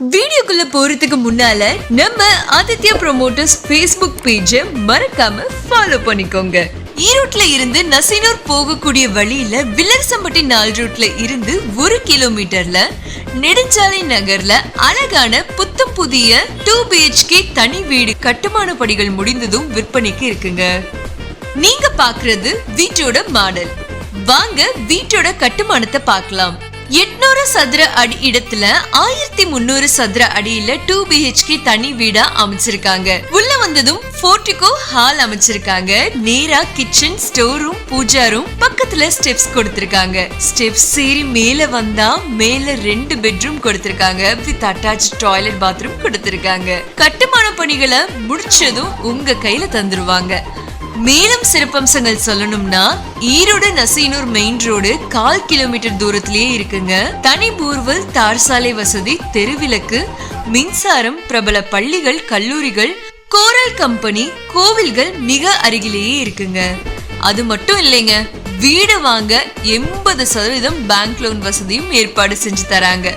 வீடியோக்குள்ள போறதுக்கு முன்னால நம்ம ஆதித்யா ப்ரொமோட்டர்ஸ் ஃபேஸ்புக் பேஜை மறக்காம ஃபாலோ பண்ணிக்கோங்க. ஈரோட்ல இருந்து நசினூர் போகக்கூடிய வழியில வில்லரசம்பட்டி நாள் ரூட்ல இருந்து ஒரு கிலோமீட்டர்ல நெடுஞ்சாலை நகர்ல அழகான புத்தம் புதிய டூ பிஹெச்கே தனி வீடு கட்டுமான படிகள் முடிந்ததும் விற்பனைக்கு இருக்குங்க. நீங்க பாக்குறது வீட்டோட மாடல். வாங்க வீட்டோட கட்டுமானத்தை பார்க்கலாம். எட்நூறு சதுர அடி இடத்துல ஆயிரத்தி முன்னூறு சதுர அடியில டூ பிஹெச்கே தனி வீடா அமைச்சிருக்காங்க. உள்ள வந்ததும் போர்டிகோ ஹால் அமைச்சிருக்காங்க. நேரா kitchen store room pooja room பக்கத்துல ஸ்டெப்ஸ் கொடுத்திருக்காங்க. ஸ்டெப்ஸ் ஏறி மேல வந்தா மேல ரெண்டு பெட்ரூம் கொடுத்திருக்காங்க. வித் அட்டாச் டாய்லெட் பாத்ரூம் கொடுத்திருக்காங்க. கட்டுமான பணிகளை முடிச்சதும் உங்க கையில தந்துருவாங்க. மேலும் சிறப்பம்சங்கள் சொல்லணும்னா ஈரோடு நசீனூர் மெயின் ரோடு கால் கிலோமீட்டர் தூரத்திலேயே இருக்குங்க. தனி பூர்வல் தார் சாலை வசதி தெருவிளக்கு மின்சாரம் பிரபல பள்ளிகள் கல்லூரிகள் கோரல் கம்பெனி கோவில்கள் மிக அருகிலேயே இருக்குங்க. அது மட்டும் இல்லைங்க வீடு வாங்க எண்பது சதவீதம் பேங்க் லோன் வசதியும் ஏற்பாடு செஞ்சு தராங்க.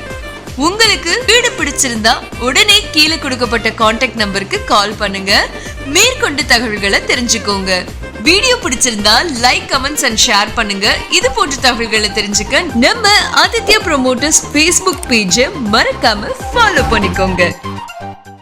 உங்களுக்கு வீடு பிடிச்சிருந்தா உடனே கீழே கொடுக்கப்பட்ட காண்டாக்ட் நம்பருக்கு கால் பண்ணுங்க. மேற்கொண்டு தகவல்களை தெரிஞ்சுக்கோங்க. வீடியோ பிடிச்சிருந்தா லைக் கமெண்ட்ஸ் அண்ட் ஷேர் பண்ணுங்க. இது போன்ற தகவல்களை தெரிஞ்சுக்க நம்ம ஆதித்யா ப்ரோமோட்டர்ஸ் ஃபேஸ்புக் பேஜை மறக்காம ஃபாலோ பண்ணிக்கோங்க.